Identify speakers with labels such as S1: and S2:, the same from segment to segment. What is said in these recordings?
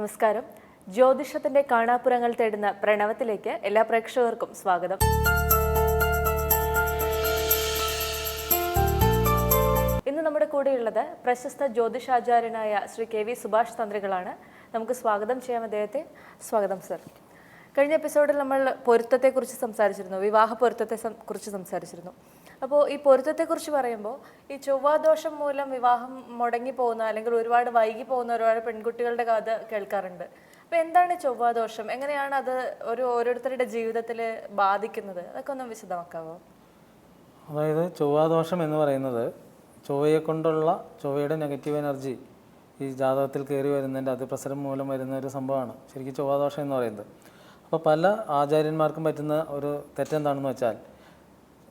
S1: നമസ്കാരം. ജ്യോതിഷത്തിന്റെ കാണാപ്പുറങ്ങൾ തേടുന്ന പ്രണവത്തിലേക്ക് എല്ലാ പ്രേക്ഷകർക്കും സ്വാഗതം. ഇന്ന് നമ്മുടെ കൂടെയുള്ളത് പ്രശസ്ത ജ്യോതിഷാചാര്യനായ ശ്രീ കെ വി സുഭാഷ് തന്ത്രികളാണ്. നമുക്ക് സ്വാഗതം ചെയ്യാം അദ്ദേഹത്തെ. സ്വാഗതം സർ. കഴിഞ്ഞ എപ്പിസോഡിൽ നമ്മൾ പൊരുത്തത്തെക്കുറിച്ച് സംസാരിച്ചിരുന്നു. വിവാഹ പൊരുത്തത്തെ കുറിച്ച് സംസാരിച്ചിരുന്നു. അപ്പോൾ ഈ പൊരുത്തത്തെക്കുറിച്ച് പറയുമ്പോൾ ഈ ചൊവ്വാദോഷം മൂലം വിവാഹം മുടങ്ങി പോകുന്ന അല്ലെങ്കിൽ ഒരുപാട് വൈകി പോകുന്ന ഒരുപാട് പെൺകുട്ടികളുടെ കഥ കേൾക്കാറുണ്ട്. അപ്പോൾ എന്താണ് ചൊവ്വാദോഷം? എങ്ങനെയാണ് അത് ഒരു ഓരോരുത്തരുടെ ജീവിതത്തിൽ ബാധിക്കുന്നത്? അതൊക്കെ ഒന്ന് വിശദമാക്കാവോ?
S2: അതായത് ചൊവ്വാദോഷം എന്ന് പറയുന്നത് ചൊവ്വയെ കൊണ്ടുള്ള ചൊവ്വയുടെ നെഗറ്റീവ് എനർജി ഈ ജാതകത്തിൽ കയറി വരുന്നതിന്റെ അതിപ്രസരം മൂലം വരുന്ന ഒരു സംഭവമാണ്. ശരിക്കും ചൊവ്വാദോഷം എന്ന് പറയുന്നത്. അപ്പോൾ പല ആചാര്യന്മാർക്കും പറ്റുന്ന ഒരു തെറ്റെന്താണെന്ന് വെച്ചാൽ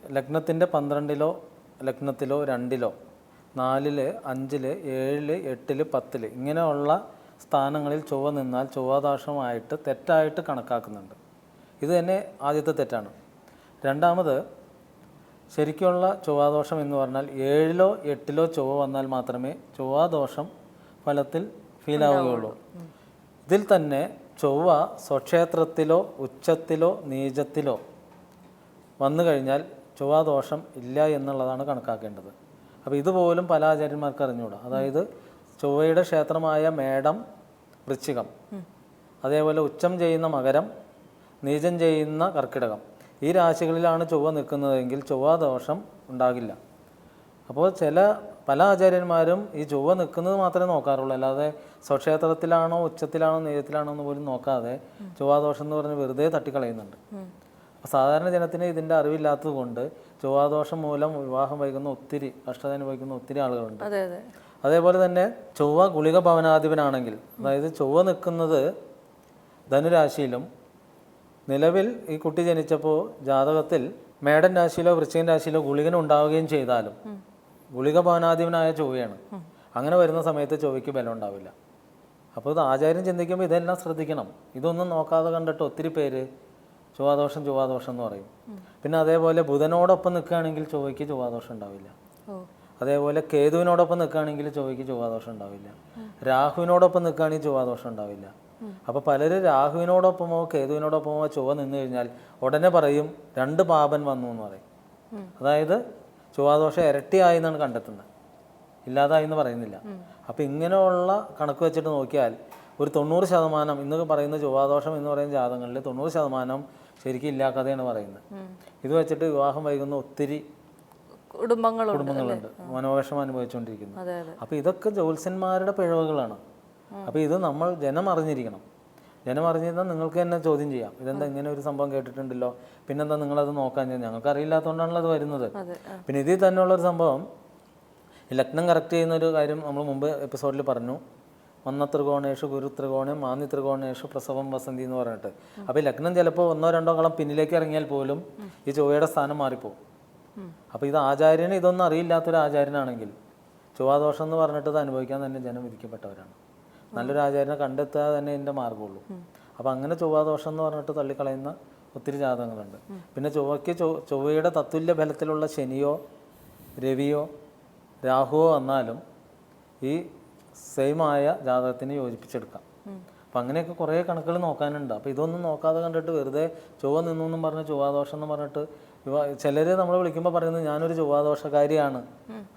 S2: ലഗ്നത്തിന്റെ പന്ത്രണ്ടിലോ ലഗ്നത്തിലോ രണ്ടിലോ നാലിൽ അഞ്ചിൽ ഏഴിൽ എട്ടിൽ പത്തിൽ ഇങ്ങനെയുള്ള സ്ഥാനങ്ങളിൽ ചൊവ്വ നിന്നാൽ ചൊവ്വാദോഷമായിട്ട് തെറ്റായിട്ട് കണക്കാക്കുന്നുണ്ട്. ഇത് തന്നെ ആദ്യത്തെ തെറ്റാണ്. രണ്ടാമത് ശരിക്കുള്ള ചൊവ്വാദോഷം എന്ന് പറഞ്ഞാൽ ഏഴിലോ എട്ടിലോ ചൊവ്വ വന്നാൽ മാത്രമേ ചൊവ്വാദോഷം ഫലത്തിൽ ഫീലാവുകയുള്ളൂ ഇതിൽ തന്നെ ചൊവ്വ സ്വക്ഷേത്രത്തിലോ ഉച്ചത്തിലോ നീചത്തിലോ വന്നു കഴിഞ്ഞാൽ ചൊവ്വാദോഷം ഇല്ല എന്നുള്ളതാണ് കണക്കാക്കേണ്ടത്. അപ്പോൾ ഇതുപോലും പല ആചാര്യന്മാർക്ക് അറിഞ്ഞുകൂടാ. അതായത് ചൊവ്വയുടെ ക്ഷേത്രമായ മേടം വൃശ്ചികം. അതേപോലെ ഉച്ചം ചെയ്യുന്ന മകരം നീചം ചെയ്യുന്ന കർക്കിടകം. ഈ രാശികളിലാണ് ചൊവ്വ നിൽക്കുന്നതെങ്കിൽ ചൊവ്വാദോഷം ഉണ്ടാകില്ല. അപ്പോൾ ചില പല ആചാര്യന്മാരും ഈ ചൊവ്വ നിൽക്കുന്നത് മാത്രമേ നോക്കാറുള്ളൂ. അല്ലാതെ സ്വക്ഷേത്രത്തിലാണോ ഉച്ചത്തിലാണോ നീചത്തിലാണോ എന്ന് പോലും നോക്കാതെ ചൊവ്വാദോഷം എന്ന് പറഞ്ഞ് വെറുതെ തട്ടിക്കളയുന്നുണ്ട്. സാധാരണ ജനത്തിന് ഇതിന്റെ അറിവില്ലാത്തത് കൊണ്ട് ചൊവ്വാദോഷം മൂലം വിവാഹം വൈകുന്ന ഒത്തിരി കഷ്ടത അനുഭവിക്കുന്ന ഒത്തിരി ആളുകളുണ്ട്.
S1: അതെ അതെ.
S2: അതേപോലെ തന്നെ ചൊവ്വ ഗുളിക ഭവനാധിപനാണെങ്കിൽ അതായത് ചൊവ്വ നിൽക്കുന്നത് ധനുരാശിയിലും നിലവിൽ ഈ കുട്ടി ജനിച്ചപ്പോൾ ജാതകത്തിൽ മേടൻ രാശിയിലോ വൃശ്ചികൻ രാശിയിലോ ഗുളികൻ ഉണ്ടാവുകയും ചെയ്താലും ഗുളിക ഭവനാധിപനായ ചൊവ്വയാണ്. അങ്ങനെ വരുന്ന സമയത്ത് ചൊവ്വയ്ക്ക് ബലം ഉണ്ടാവില്ല. അപ്പോൾ ഇത് ആചാര്യം ചിന്തിക്കുമ്പോൾ ഇതെല്ലാം ശ്രദ്ധിക്കണം. ഇതൊന്നും നോക്കാതെ കണ്ടിട്ട് ഒത്തിരി പേര് ചൊവ്വാദോഷം ചൊവ്വാദോഷം എന്ന് പറയും. പിന്നെ അതേപോലെ ബുധനോടൊപ്പം നിൽക്കുകയാണെങ്കിൽ ചൊവ്വയ്ക്ക് ചൊവ്വാദോഷം ഉണ്ടാവില്ല. അതേപോലെ കേതുവിനോടൊപ്പം നിൽക്കുകയാണെങ്കിൽ ചൊവ്വയ്ക്ക് ചൊവ്വാദോഷം ഉണ്ടാവില്ല. രാഹുവിനോടൊപ്പം നിൽക്കുകയാണെങ്കിൽ ചൊവ്വാദോഷം ഉണ്ടാവില്ല. അപ്പോൾ പലരും രാഹുവിനോടൊപ്പമോ കേതുവിനോടൊപ്പമോ ചൊവ്വ നിന്ന് കഴിഞ്ഞാൽ ഉടനെ പറയും രണ്ട് പാപൻ വന്നു എന്ന് പറയും. അതായത് ചൊവ്വാദോഷം ഇരട്ടിയായി എന്നാണ് കണ്ടെത്തുന്നത്. ഇല്ലാതായി എന്ന് പറയുന്നില്ല. അപ്പോൾ ഇങ്ങനെയുള്ള കണക്ക് വെച്ചിട്ട് നോക്കിയാൽ ഒരു തൊണ്ണൂറ് ശതമാനം ഇന്ന് പറയുന്ന ചൊവ്വാദോഷം എന്ന് പറയുന്ന ജാതകങ്ങളിൽ തൊണ്ണൂറ് ശതമാനം ശരിക്കും ഇല്ലാ കഥയാണ് പറയുന്നത്. ഇത് വെച്ചിട്ട് വിവാഹം വൈകുന്ന ഒത്തിരി
S1: കുടുംബങ്ങളുണ്ട്
S2: കുടുംബങ്ങളുണ്ട്. മനോവിഷമം അനുഭവിച്ചുകൊണ്ടിരിക്കുന്നു. അപ്പോൾ ഇതൊക്കെ ജ്യോത്സ്യന്മാരുടെ പിഴവുകളാണ്. അപ്പോൾ ഇത് നമ്മൾ ജനം അറിഞ്ഞിരിക്കണം. ജനം അറിഞ്ഞിരുന്നാൽ നിങ്ങൾക്ക് തന്നെ ചോദ്യം ചെയ്യാം. ഇതെന്താ ഇങ്ങനെ ഒരു സംഭവം കേട്ടിട്ടുണ്ടല്ലോ? പിന്നെന്താ നിങ്ങളത് നോക്കാൻ ഞങ്ങൾക്ക് അറിയില്ലാത്തതുകൊണ്ടാണല്ലോ അത് വരുന്നത്. പിന്നെ ഇതിൽ തന്നെയുള്ളൊരു സംഭവം ഈ ലഗ്നം കറക്റ്റ് ചെയ്യുന്ന ഒരു കാര്യം നമ്മൾ മുമ്പ് എപ്പിസോഡിൽ പറഞ്ഞു. വന്ന ത്രികോണേഷു ഗുരു ത്രികോണം മാന്യ ത്രികോണേഷു പ്രസവം വസന്തി എന്ന് പറഞ്ഞിട്ട്. അപ്പോൾ ലഗ്നം ചിലപ്പോൾ ഒന്നോ രണ്ടോ കളം പിന്നിലേക്ക് ഇറങ്ങിയാൽ പോലും ഈ ചൊവ്വയുടെ സ്ഥാനം മാറിപ്പോകും അപ്പോൾ ഇത് ആചാര്യന് ഇതൊന്നും അറിയില്ലാത്തൊരു ആചാര്യനാണെങ്കിൽ ചൊവ്വാദോഷം എന്ന് പറഞ്ഞിട്ട് ഇത് അനുഭവിക്കാൻ തന്നെ ജനം വിധിക്കപ്പെട്ടവരാണ്. നല്ലൊരു ആചാര്യനെ കണ്ടെത്തുക തന്നെ എന്റെ മാർഗമുള്ളൂ അപ്പോൾ അങ്ങനെ ചൊവ്വാദോഷം എന്ന് പറഞ്ഞിട്ട് തള്ളിക്കളയുന്ന ഒത്തിരി ജാതകങ്ങളുണ്ട്. പിന്നെ ചൊവ്വയ്ക്ക് ചൊവ്വ ചൊവ്വയുടെ തത്തുല്യ ബലത്തിലുള്ള ശനിയോ രവിയോ രാഹുവോ വന്നാലും ഈ സെയിമായ ജാതകത്തിന് യോജിപ്പിച്ചെടുക്കാം. അപ്പം അങ്ങനെയൊക്കെ കുറേ കണക്കുകൾ നോക്കാനുണ്ട്. അപ്പോൾ ഇതൊന്നും നോക്കാതെ കണ്ടിട്ട് വെറുതെ ചൊവ്വ നിന്നു എന്നും പറഞ്ഞ് ചൊവ്വാദോഷം എന്ന് പറഞ്ഞിട്ട് ചിലർ നമ്മൾ വിളിക്കുമ്പോൾ പറയുന്നത് ഞാനൊരു ചൊവ്വാദോഷക്കാരിയാണ്.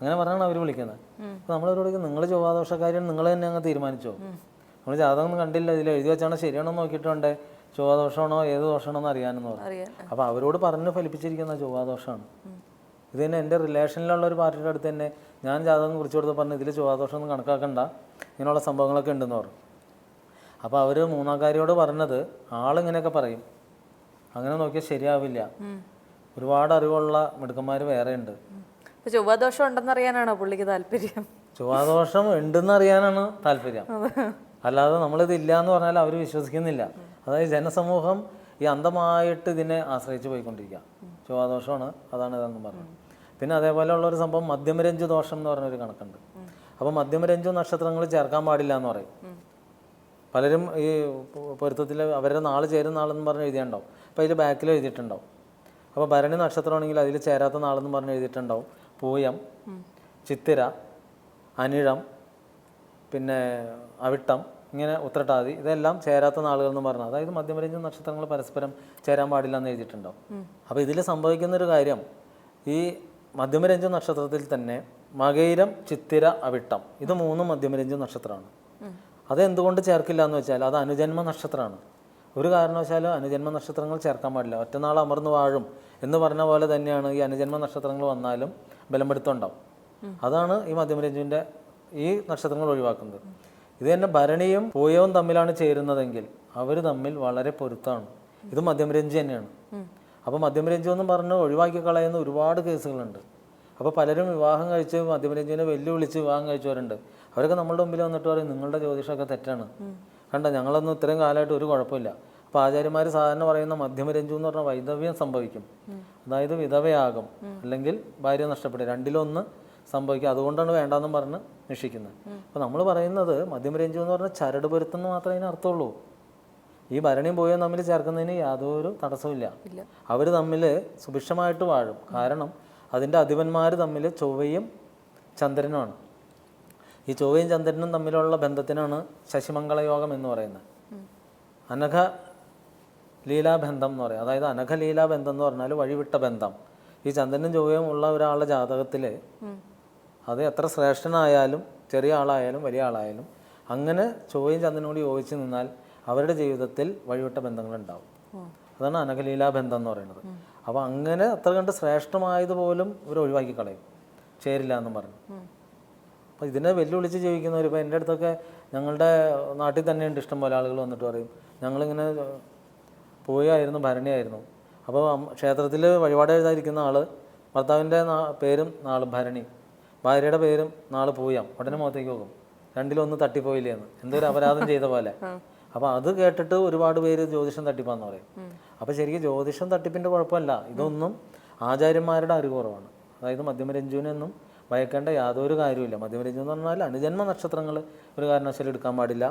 S2: അങ്ങനെ പറഞ്ഞാണ് അവർ വിളിക്കുന്നത്. അപ്പോൾ നമ്മളവരോട് നിങ്ങൾ ചൊവ്വാദോഷക്കാരിയാണ് നിങ്ങൾ തന്നെ അങ്ങ് തീരുമാനിച്ചോ? നമ്മൾ ജാതകം ഒന്നും കണ്ടില്ല. ഇതിൽ എഴുതി വെച്ചാണോ ശരിയാണോ നോക്കിയിട്ടുണ്ടേ. ചൊവ്വാദോഷമാണോ ഏത് ദോഷമാണോ എന്ന് അറിയാനെന്ന് പറഞ്ഞു. അപ്പോൾ അവരോട് പറഞ്ഞ് ഫലിപ്പിച്ചിരിക്കുന്ന ചൊവ്വാദോഷമാണ്. ഇത് തന്നെ എന്റെ റിലേഷനിലുള്ള ഒരു പാർട്ടിയുടെ അടുത്ത് തന്നെ ഞാൻ ജാതകം കുറിച്ച് കൊടുത്ത് പറഞ്ഞു ഇതിൽ ചൊവ്വാദോഷം ഒന്നും കണക്കാക്കണ്ട. ഇങ്ങനെയുള്ള സംഭവങ്ങളൊക്കെ ഉണ്ടെന്ന് പറഞ്ഞു. അപ്പോൾ അവർ മൂന്നാക്കാരിയോട് പറഞ്ഞത് ആളിങ്ങനെയൊക്കെ പറയും. അങ്ങനെ നോക്കിയാൽ ശരിയാവില്ല. ഒരുപാട് അറിവുള്ള മിടുക്കന്മാർ വേറെ ഉണ്ട്
S1: ചൊവ്വാദോഷം ഉണ്ടെന്നറിയാനാണോ പുള്ളിക്ക് താല്പര്യം?
S2: ചൊവ്വാദോഷം ഉണ്ടെന്നറിയാനാണ് താല്പര്യം. അല്ലാതെ നമ്മളിത് ഇല്ല എന്ന് പറഞ്ഞാൽ അവർ വിശ്വസിക്കുന്നില്ല. അതായത് ജനസമൂഹം ഈ അന്ധമായിട്ട് ഇതിനെ ആശ്രയിച്ച് പോയിക്കൊണ്ടിരിക്കുക ചൊവ്വാദോഷമാണ്. അതാണ് ഇതെന്ന് പറഞ്ഞു പിന്നെ അതേപോലെ ഉള്ളൊരു സംഭവം മധ്യമരഞ്ജു ദോഷം എന്ന് പറഞ്ഞൊരു കണക്കുണ്ട്. അപ്പോൾ മധ്യമരഞ്ജു നക്ഷത്രങ്ങൾ ചേർക്കാൻ പാടില്ല എന്ന് പറയും. പലരും ഈ പൊരുത്തത്തിൽ അവരുടെ നാൾ ചേരുന്ന നാളെന്ന് പറഞ്ഞ് എഴുതിയിട്ടുണ്ടാവും. അപ്പോൾ അതിൽ ബാക്കിൽ എഴുതിയിട്ടുണ്ടാവും. അപ്പോൾ ഭരണി നക്ഷത്രമാണെങ്കിൽ അതിൽ ചേരാത്ത നാളെന്ന് പറഞ്ഞ് എഴുതിയിട്ടുണ്ടാവും. പൂയം ചിത്തിര അനിഴം പിന്നെ അവിട്ടം ഇങ്ങനെ ഉത്രട്ടാതി ഇതെല്ലാം ചേരാത്ത നാളുകൾ എന്ന് പറഞ്ഞാൽ അതായത് മധ്യമരഞ്ജു നക്ഷത്രങ്ങൾ പരസ്പരം ചേരാൻ പാടില്ല എന്ന് എഴുതിയിട്ടുണ്ടാവും. അപ്പോൾ ഇതിൽ സംഭവിക്കുന്ന ഒരു കാര്യം ഈ മധ്യമരഞ്ജു നക്ഷത്രത്തിൽ തന്നെ മകൈരം ചിത്തിര അവിട്ടം. ഇത് മൂന്നും മധ്യമരഞ്ജ നക്ഷത്രമാണ്. അത് എന്തുകൊണ്ട് ചേർക്കില്ല എന്ന് വെച്ചാൽ അത് അനുജന്മ നക്ഷത്രമാണ്. ഒരു കാരണവശാലും അനുജന്മ നക്ഷത്രങ്ങൾ ചേർക്കാൻ പാടില്ല. ഒറ്റനാൾ അമർന്നു വാഴും എന്ന് പറഞ്ഞ പോലെ തന്നെയാണ് ഈ അനുജന്മ നക്ഷത്രങ്ങൾ വന്നാലും ബലമെടുത്തുണ്ടാവും. അതാണ് ഈ മധ്യമരഞ്ജുവിന്റെ ഈ നക്ഷത്രങ്ങൾ ഒഴിവാക്കുന്നത്. ഇത് തന്നെ ഭരണിയും പൂയവും തമ്മിലാണ് ചേരുന്നതെങ്കിൽ അവർ തമ്മിൽ വളരെ പൊരുത്താണ് ഇത് മധ്യമരഞ്ജു തന്നെയാണ്. അപ്പോൾ മധ്യമരഞ്ജു എന്ന് പറഞ്ഞ് ഒഴിവാക്കി കളയുന്ന ഒരുപാട് കേസുകളുണ്ട്. അപ്പോൾ പലരും വിവാഹം കഴിച്ച് മധ്യമരഞ്ജുവിനെ വെല്ലുവിളിച്ച് വിവാഹം കഴിച്ചവരുണ്ട്. അവരൊക്കെ നമ്മളുടെ മുമ്പിൽ വന്നിട്ട് പറയും നിങ്ങളുടെ ജ്യോതിഷമൊക്കെ തെറ്റാണ്. കണ്ട ഞങ്ങളൊന്നും ഇത്രയും കാലമായിട്ട് ഒരു കുഴപ്പമില്ല. അപ്പോൾ ആചാര്യന്മാർ സാധാരണ പറയുന്ന മധ്യമരഞ്ജു എന്ന് പറഞ്ഞാൽ വൈധവ്യം സംഭവിക്കും. അതായത് വിധവയാകും അല്ലെങ്കിൽ ഭാര്യ നഷ്ടപ്പെടും രണ്ടിലൊന്ന് സംഭവിക്കും. അതുകൊണ്ടാണ് വേണ്ടാന്നും പറഞ്ഞ് നിഷിക്കുന്നത്. അപ്പോൾ നമ്മൾ പറയുന്നത് മധ്യമരഞ്ജു എന്ന് പറഞ്ഞാൽ ചരട് പൊരുത്തം എന്ന് മാത്രമേ അതിന് അർത്ഥമുള്ളൂ. ഈ ഭരണിയും പോയോ തമ്മിൽ ചേർക്കുന്നതിന് യാതൊരു തടസ്സമില്ല അവർ തമ്മിൽ സുഭിക്ഷമായിട്ട് വാഴും. കാരണം അതിന്റെ അധിപന്മാർ തമ്മിൽ ചൊവ്വയും ചന്ദ്രനുമാണ്. ഈ ചൊവ്വയും ചന്ദ്രനും തമ്മിലുള്ള ബന്ധത്തിനാണ് ശശിമംഗളയോഗം എന്ന് പറയുന്നത്. അനഘ ലീലാബന്ധം എന്ന് പറയും. അതായത് അനഘ ലീലാബന്ധം എന്ന് പറഞ്ഞാൽ വഴിവിട്ട ബന്ധം. ഈ ചന്ദ്രനും ചൊവ്വയും ഉള്ള ഒരാളുടെ ജാതകത്തിൽ അത് എത്ര ശ്രേഷ്ഠനായാലും ചെറിയ ആളായാലും വലിയ ആളായാലും അങ്ങനെ ചൊവ്വയും ചന്ദ്രനോട് യോജിച്ച് നിന്നാൽ അവരുടെ ജീവിതത്തിൽ വഴിവിട്ട ബന്ധങ്ങളുണ്ടാവും. അതാണ് അനഘലീലാബന്ധം എന്ന് പറയുന്നത്. അപ്പോൾ അങ്ങനെ അത്ര കണ്ട് ശ്രേഷ്ഠമായത് പോലും ഇവർ ഒഴിവാക്കി കളയും. ചേരില്ല എന്നും പറഞ്ഞു. അപ്പോൾ ഇതിനെ വെല്ലുവിളിച്ച് ജീവിക്കുന്നവർ ഇപ്പോൾ എന്റെ അടുത്തൊക്കെ ഞങ്ങളുടെ നാട്ടിൽ തന്നെയുണ്ട് ഇഷ്ടം പോലെ ആളുകൾ വന്നിട്ട് പറയും ഞങ്ങളിങ്ങനെ പോയായിരുന്നു ഭരണിയായിരുന്നു. അപ്പോൾ ക്ഷേത്രത്തിൽ വഴിപാട് എഴുതാതിരിക്കുന്ന ആൾ ഭർത്താവിന്റെ പേരും നാളും ഭരണി. ഭാര്യയുടെ പേരും നാൾ പൂയാം. ഉടനെ മുഖത്തേക്ക് പോകും രണ്ടിലൊന്ന് തട്ടിപ്പോയില്ലേന്ന്. എന്ന് എന്തൊരു അപരാധം ചെയ്ത പോലെ. അപ്പോൾ അത് കേട്ടിട്ട് ഒരുപാട് പേര് ജ്യോതിഷം തട്ടിപ്പാന്ന് പറയും. അപ്പോൾ ശരിക്കും ജ്യോതിഷം തട്ടിപ്പിന്റെ കുഴപ്പമല്ല. ഇതൊന്നും ആചാര്യന്മാരുടെ അറിവ് കുറവാണ്. അതായത് മധ്യമരഞ്ജുവിനൊന്നും ഭയക്കേണ്ട യാതൊരു കാര്യമില്ല മധ്യമരഞ്ജു എന്ന് പറഞ്ഞാൽ അനുജന്മ നക്ഷത്രങ്ങൾ ഒരു കാരണവശാലും എടുക്കാൻ പാടില്ല.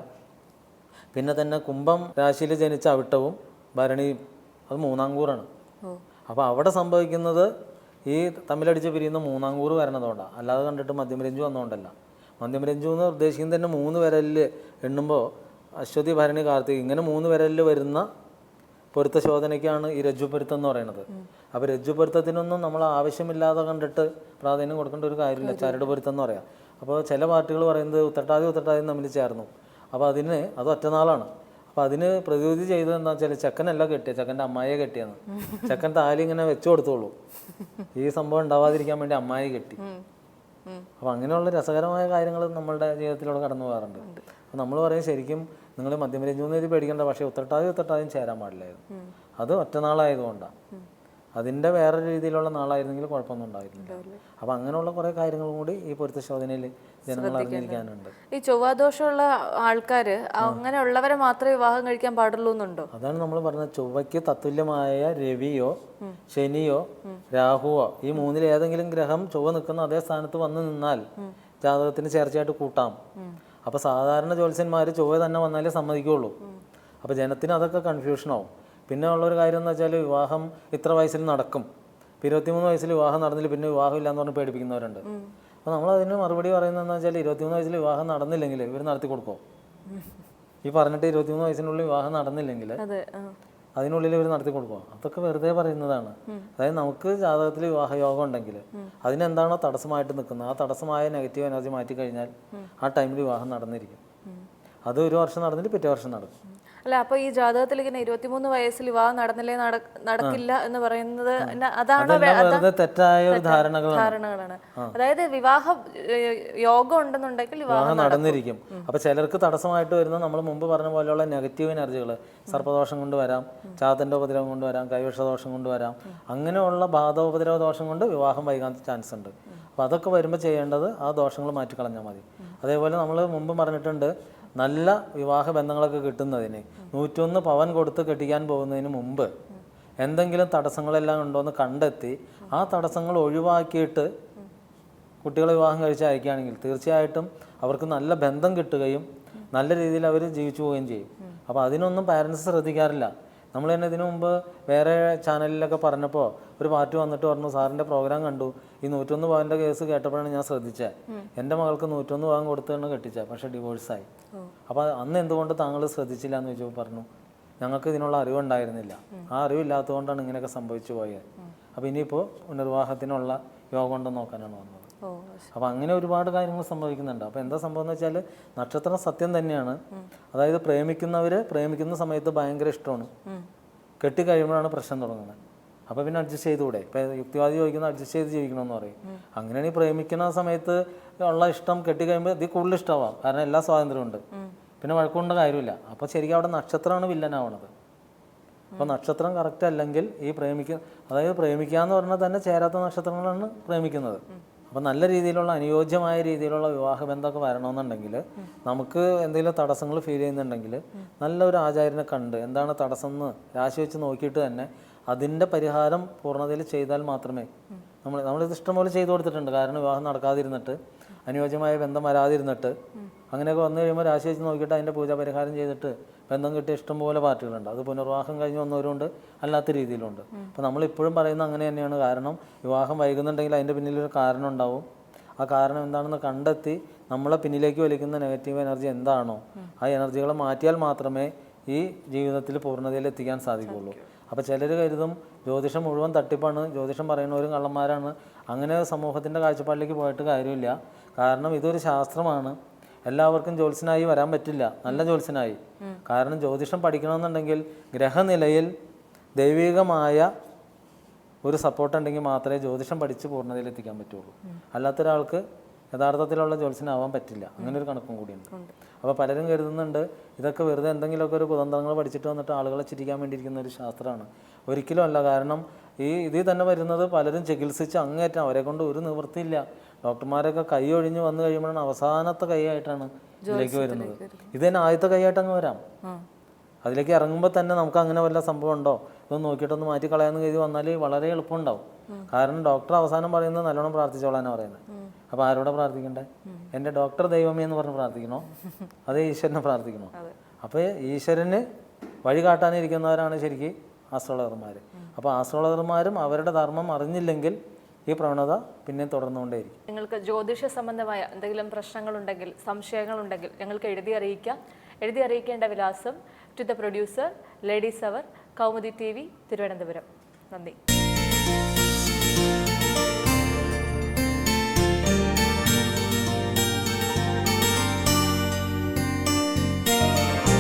S2: പിന്നെ തന്നെ കുംഭം രാശിയിൽ ജനിച്ച അവിട്ടവും ഭരണിയും അത് മൂന്നാംകൂറാണ് അപ്പോൾ അവിടെ സംഭവിക്കുന്നത് ഈ തമ്മിലടിച്ച് പിരിയുന്ന മൂന്നാംകൂറ് വരണതുകൊണ്ടാണ് അല്ലാതെ കണ്ടിട്ട് മധ്യമരഞ്ജു വന്നുകൊണ്ടല്ല മധ്യമരഞ്ജു എന്ന് ഉദ്ദേശിക്കുന്നത് തന്നെ മൂന്ന് വിരലിൽ എണ്ണുമ്പോൾ അശ്വതി ഭരണി കാർത്തിക് ഇങ്ങനെ മൂന്ന് വിരലിൽ വരുന്ന പൊരുത്ത ശോധനയ്ക്കാണ് ഈ രജ്ജുപൊരുത്തം എന്ന് പറയുന്നത്. അപ്പോൾ രജ്ജുപൊരുത്തത്തിനൊന്നും നമ്മൾ ആവശ്യമില്ലാതെ കണ്ടിട്ട് പ്രാധാന്യം കൊടുക്കേണ്ട ഒരു കാര്യമില്ല. ചരട് പൊരുത്തം എന്ന് പറയാം. അപ്പോൾ ചില പാർട്ടികൾ പറയുന്നത് ഉത്തട്ടാതി ഉത്തട്ടാതി തമ്മിൽ ചേർന്നു. അപ്പോൾ അതിന് അത് ഒറ്റനാളാണ് അപ്പോൾ അതിന് പ്രതിവിധി ചെയ്തത് എന്താ വെച്ചാൽ ചെക്കനല്ല കെട്ടിയ ചെക്കന്റെ അമ്മായിയെ കെട്ടിയെന്ന്. ചെക്കൻ താലി ഇങ്ങനെ വെച്ചു കൊടുത്തോളൂ. ഈ സംഭവം ഉണ്ടാവാതിരിക്കാൻ വേണ്ടി അമ്മായി കെട്ടി. അപ്പോൾ അങ്ങനെയുള്ള രസകരമായ കാര്യങ്ങൾ നമ്മളുടെ ജീവിതത്തിലൂടെ കടന്നു പോകാറുണ്ട്. അപ്പോൾ നമ്മൾ പറയും ശരിക്കും നിങ്ങൾ മധ്യമരഞ്ജുന്ന് എഴുതി പേടിക്കേണ്ട പക്ഷേ ഉത്തട്ടാതി ഉത്തട്ടാതിയും ചേരാൻ പാടില്ലായിരുന്നു. അത് ഒറ്റനാളായതുകൊണ്ടാണ് അതിന്റെ വേറെ രീതിയിലുള്ള നാളായിരുന്നെങ്കിൽ കുഴപ്പമൊന്നും ഉണ്ടായിരുന്നില്ല. അപ്പം അങ്ങനെയുള്ള കുറേ കാര്യങ്ങളും കൂടി ഈ പൊരുത്ത ശോധനയിൽ ജനങ്ങൾ അറിഞ്ഞിരിക്കാനുണ്ട്
S1: ഈ ചൊവ്വാദോഷമുള്ള ആൾക്കാർ അങ്ങനെയുള്ളവരെ മാത്രമേ വിവാഹം കഴിക്കാൻ പാടുള്ളൂ എന്നുണ്ടോ?
S2: അതാണ് നമ്മൾ പറഞ്ഞത്. ചൊവ്വയ്ക്ക് തത്തുല്യമായ രവിയോ ശനിയോ രാഹുവോ ഈ മൂന്നിൽ ഏതെങ്കിലും ഗ്രഹം ചൊവ്വ നിൽക്കുന്ന അതേ സ്ഥാനത്ത് വന്ന് നിന്നാൽ ജാതകത്തിന് ചേർച്ചയായിട്ട് കൂട്ടാം. അപ്പോൾ സാധാരണ ജ്യോത്സ്യന്മാർ ചൊവ്വ തന്നെ വന്നാലേ സമ്മതിക്കുള്ളൂ. അപ്പോൾ ജനത്തിന് അതൊക്കെ കൺഫ്യൂഷനാവും പിന്നെ ഉള്ളൊരു കാര്യം എന്ന് വെച്ചാൽ വിവാഹം ഇത്ര വയസ്സിൽ നടക്കും. ഇരുപത്തിമൂന്ന് വയസ്സിൽ വിവാഹം നടന്നില്ല പിന്നെ വിവാഹം ഇല്ലാന്ന് പറഞ്ഞ് പേടിപ്പിക്കുന്നവരുണ്ട്. അപ്പോൾ നമ്മൾ അതിന് മറുപടി പറയുന്നതെന്ന് വെച്ചാൽ ഇരുപത്തിമൂന്ന് വയസ്സിൽ വിവാഹം നടന്നില്ലെങ്കിൽ ഇവർ നടത്തി കൊടുക്കും ഈ പറഞ്ഞിട്ട് ഇരുപത്തിമൂന്ന് വയസ്സിനുള്ളിൽ വിവാഹം നടന്നില്ലെങ്കിൽ. അതിനുള്ളിൽ ഇവർ നടത്തി കൊടുക്കുക. അതൊക്കെ വെറുതെ പറയുന്നതാണ്. അതായത് നമുക്ക് ജാതകത്തിൽ വിവാഹ യോഗം ഉണ്ടെങ്കിൽ അതിനെന്താണോ തടസ്സമായിട്ട് നിൽക്കുന്നത്. ആ തടസ്സമായ നെഗറ്റീവ് എനർജി മാറ്റി കഴിഞ്ഞാൽ ആ ടൈമിൽ വിവാഹം നടന്നിരിക്കും. അത് ഒരു വർഷം നടന്നിട്ട് പിറ്റേ വർഷം നടക്കും.
S1: അല്ല അപ്പൊ ഈ ജാതകത്തിൽ ഇങ്ങനെ ഇരുപത്തിമൂന്ന് വയസ്സിൽ വിവാഹം നടന്നില്ലേ നടക്കില്ല എന്ന് പറയുന്നത് അതാണ്
S2: തെറ്റായ ധാരണകളാണ്.
S1: അതായത് വിവാഹ യോഗം ഉണ്ടെന്നുണ്ടെങ്കിൽ വിവാഹം
S2: വിവാഹം നടന്നിരിക്കും. അപ്പൊ ചിലർക്ക് തടസ്സമായിട്ട് വരുന്ന നമ്മൾ മുമ്പ് പറഞ്ഞ പോലെയുള്ള നെഗറ്റീവ് എനർജികൾ സർപ്പദോഷം കൊണ്ട് വരാം ചാത്തന്റെ ഉപദ്രവം കൊണ്ട് വരാം കൈവിഷദോഷം കൊണ്ട് വരാം അങ്ങനെയുള്ള ബാധോപദ്രവ ദോഷം കൊണ്ട് വിവാഹം വൈകാൻ ചാൻസ് ഉണ്ട്. അപ്പോൾ അതൊക്കെ വരുമ്പോൾ ചെയ്യേണ്ടത് ആ ദോഷങ്ങൾ മാറ്റിക്കളഞ്ഞാൽ മതി. അതേപോലെ നമ്മൾ മുമ്പ് പറഞ്ഞിട്ടുണ്ട് നല്ല വിവാഹ ബന്ധങ്ങളൊക്കെ കിട്ടുന്നതിന്. നൂറ്റൊന്ന് പവൻ കൊടുത്ത് കെട്ടിക്കാൻ പോകുന്നതിന് മുമ്പ് എന്തെങ്കിലും തടസ്സങ്ങളെല്ലാം ഉണ്ടോ എന്ന് കണ്ടെത്തി ആ തടസ്സങ്ങൾ ഒഴിവാക്കിയിട്ട് കുട്ടികളെ വിവാഹം കഴിച്ച് അയക്കുകയാണെങ്കിൽ തീർച്ചയായിട്ടും അവർക്ക് നല്ല ബന്ധം കിട്ടുകയും നല്ല രീതിയിൽ അവർ ജീവിച്ചു പോവുകയും ചെയ്യും. അപ്പോൾ അതിനൊന്നും പാരൻസ് ശ്രദ്ധിക്കാറില്ല. നമ്മൾ തന്നെ ഇതിനു മുമ്പ് വേറെ ചാനലിലൊക്കെ പറഞ്ഞപ്പോൾ ഒരു പാർട്ടി വന്നിട്ട് പറഞ്ഞു സാറിന്റെ പ്രോഗ്രാം കണ്ടു. ഈ നൂറ്റൊന്ന് പവന്റെ കേസ് കേട്ടപ്പോഴാണ് ഞാൻ ശ്രദ്ധിച്ചത് എന്റെ മകൾക്ക് നൂറ്റൊന്ന് പവൻ കൊടുത്താണ് കെട്ടിച്ചത് പക്ഷെ ഡിവോഴ്സായി അപ്പോൾ അന്ന് എന്തുകൊണ്ട് താങ്കൾ ശ്രദ്ധിച്ചില്ല എന്ന് ചോദിച്ചപ്പോൾ പറഞ്ഞു ഞങ്ങൾക്ക് ഇതിനുള്ള അറിവുണ്ടായിരുന്നില്ല. ആ അറിവില്ലാത്തതുകൊണ്ടാണ് ഇങ്ങനെയൊക്കെ സംഭവിച്ചു പോയത് അപ്പോൾ ഇനിയിപ്പോൾ നിർവാഹത്തിനുള്ള യോഗം ഉണ്ടെന്ന് നോക്കാനാണ് വന്നത്.
S1: അപ്പൊ
S2: അപ്പോൾ അങ്ങനെ ഒരുപാട് കാര്യങ്ങൾ സംഭവിക്കുന്നുണ്ട്. അപ്പോൾ എന്താ സംഭവം എന്ന് വെച്ചാൽ നക്ഷത്രം സത്യം തന്നെയാണ്. അതായത് പ്രേമിക്കുന്നവർ പ്രേമിക്കുന്ന സമയത്ത് ഭയങ്കര ഇഷ്ടമാണ്. കെട്ടിക്കഴിയുമ്പോഴാണ് പ്രശ്നം തുടങ്ങുന്നത്. അപ്പോൾ പിന്നെ അഡ്ജസ്റ്റ് ചെയ്തുകൂടെ? ഇപ്പം യുക്തിവാദി ചോദിക്കുന്ന അഡ്ജസ്റ്റ് ചെയ്ത് ജീവിക്കണമെന്ന് പറയും. അങ്ങനെയാണ് ഈ പ്രേമിക്കുന്ന സമയത്ത് ഉള്ള ഇഷ്ടം കെട്ടിക്കഴിയുമ്പോൾ ഇതിൽ കൂടുതൽ ഇഷ്ടമാവാം. കാരണം എല്ലാ സ്വാതന്ത്ര്യമുണ്ട് പിന്നെ വഴക്കൊണ്ട കാര്യമില്ല. അപ്പോൾ ശരിക്കും അവിടെ നക്ഷത്രമാണ് വില്ലനാവണത്. അപ്പോൾ നക്ഷത്രം കറക്റ്റ് അല്ലെങ്കിൽ ഈ പ്രേമിക്ക അതായത് പ്രേമിക്കുക എന്ന് പറഞ്ഞാൽ തന്നെ ചേരാത്ത നക്ഷത്രങ്ങളാണ് പ്രേമിക്കുന്നത്. അപ്പോൾ നല്ല രീതിയിലുള്ള അനുയോജ്യമായ രീതിയിലുള്ള വിവാഹബന്ധമൊക്കെ വരണമെന്നുണ്ടെങ്കിൽ നമുക്ക് എന്തെങ്കിലും തടസ്സങ്ങൾ ഫീൽ ചെയ്യുന്നുണ്ടെങ്കിൽ നല്ലൊരു ആചാര്യനെ കണ്ട് എന്താണ് തടസ്സം എന്ന് രാശി വെച്ച് നോക്കിയിട്ട് തന്നെ അതിന്റെ പരിഹാരം പൂർണതയിൽ ചെയ്താൽ മാത്രമേ. നമ്മൾ നമ്മളിത് ഇഷ്ടംപോലെ ചെയ്തു കൊടുത്തിട്ടുണ്ട്. കാരണം വിവാഹം നടക്കാതിരുന്നിട്ട് അനുയോജ്യമായ ബന്ധം വരാതിരുന്നിട്ട് അങ്ങനെയൊക്കെ വന്നു കഴിയുമ്പോൾ രാശി വെച്ച് നോക്കിയിട്ട് അതിന്റെ പൂജ പരിഹാരം ചെയ്തിട്ട് ബന്ധം കിട്ടിയ ഇഷ്ടംപോലെ പാർട്ടികളുണ്ട്. അത് പുനർവാഹം കഴിഞ്ഞ് വന്നവരുണ്ട് അല്ലാത്ത രീതിയിലുണ്ട്. അപ്പോൾ നമ്മളിപ്പോഴും പറയുന്നത് അങ്ങനെ തന്നെയാണ്. കാരണം വിവാഹം വൈകുന്നുണ്ടെങ്കിൽ അതിന്റെ പിന്നിലൊരു കാരണം ഉണ്ടാവും. ആ കാരണം എന്താണെന്ന് കണ്ടെത്തി നമ്മളെ പിന്നിലേക്ക് വലിക്കുന്ന നെഗറ്റീവ് എനർജി എന്താണോ ആ എനർജികളെ മാറ്റിയാൽ മാത്രമേ ഈ ജീവിതത്തിൽ പൂർണതയിൽ എത്തിക്കാൻ സാധിക്കുള്ളൂ അപ്പോൾ ചിലർ കരുതും ജ്യോതിഷം മുഴുവൻ തട്ടിപ്പാണ് ജ്യോതിഷം പറയുന്നവരും കള്ളന്മാരാണ്. അങ്ങനെ സമൂഹത്തിന്റെ കാഴ്ചപ്പാടിലേക്ക് പോയിട്ട് കാര്യമില്ല. കാരണം ഇതൊരു ശാസ്ത്രമാണ്. എല്ലാവർക്കും ജ്യോത്സ്യനായി വരാൻ പറ്റില്ല. നല്ല ജ്യോത്സ്യനായി. കാരണം ജ്യോതിഷം പഠിക്കണമെന്നുണ്ടെങ്കിൽ ഗ്രഹനിലയിൽ ദൈവികമായ ഒരു സപ്പോർട്ട് ഉണ്ടെങ്കിൽ മാത്രമേ ജ്യോതിഷം പഠിച്ച് പൂർണതയിൽ എത്തിക്കാൻ പറ്റുള്ളൂ. അല്ലാത്ത ഒരാൾക്ക് യഥാർത്ഥത്തിലുള്ള ജ്യോത്സ്യനാവാൻ പറ്റില്ല. അങ്ങനെ ഒരു കണക്കും കൂടിയുണ്ട്. അപ്പോൾ പലരും കരുതുന്നുണ്ട് ഇതൊക്കെ വെറുതെ എന്തെങ്കിലുമൊക്കെ ഒരു കുതന്ത്രങ്ങൾ പഠിച്ചിട്ട് വന്നിട്ട് ആളുകളെ ചിരിക്കാൻ വേണ്ടിയിരിക്കുന്ന ഒരു ശാസ്ത്രമാണ്. ഒരിക്കലും അല്ല. കാരണം ഈ ഇതിൽ തന്നെ വരുന്നത് പലരും ചികിത്സിച്ച് അങ്ങേറ്റം അവരെ കൊണ്ട് ഒരു നിവൃത്തിയില്ല. ഡോക്ടർമാരൊക്കെ കൈ ഒഴിഞ്ഞ് വന്നു കഴിയുമ്പോഴാണ് അവസാനത്തെ കൈയായിട്ടാണ് ഇതിലേക്ക് വരുന്നത്. ഇത് തന്നെ ആദ്യത്തെ കൈയായിട്ട് അങ്ങ് വരാം. അതിലേക്ക് ഇറങ്ങുമ്പോൾ തന്നെ നമുക്ക് അങ്ങനെ വല്ല സംഭവം ഉണ്ടോ? ഇതൊന്ന് നോക്കിയിട്ടൊന്ന് മാറ്റി കളയാന്ന് കരുതി വന്നാൽ വളരെ എളുപ്പമുണ്ടാവും. കാരണം ഡോക്ടർ അവസാനം പറയുന്നത് നല്ലോണം പ്രാർത്ഥിച്ചോളാനാണ് പറയുന്നത്. അപ്പോൾ ആരോടെ പ്രാർത്ഥിക്കണ്ടേ? എന്റെ ഡോക്ടർ ദൈവമേ എന്ന് പറഞ്ഞ് പ്രാർത്ഥിക്കണോ? അതേ ഈശ്വരനെ പ്രാർത്ഥിക്കണോ? അപ്പോൾ ഈശ്വരന് വഴി കാട്ടാനിരിക്കുന്നവരാണ് ശരിക്കും ആസ്ട്രോളജർമാർ അപ്പോൾ ആസ്ട്രോളജർമാരും അവരുടെ ധർമ്മം അറിഞ്ഞില്ലെങ്കിൽ ഈ പ്രവണത പിന്നെ തുടർന്നുകൊണ്ടേയിരിക്കും.
S1: നിങ്ങൾക്ക് ജ്യോതിഷ സംബന്ധമായ എന്തെങ്കിലും പ്രശ്നങ്ങളുണ്ടെങ്കിൽ സംശയങ്ങളുണ്ടെങ്കിൽ ഞങ്ങൾക്ക് എഴുതി അറിയിക്കാം. എഴുതി അറിയിക്കേണ്ട വിലാസം to the producer ladies hour Kaumudi T V Thiruvananthapuram. നന്ദി.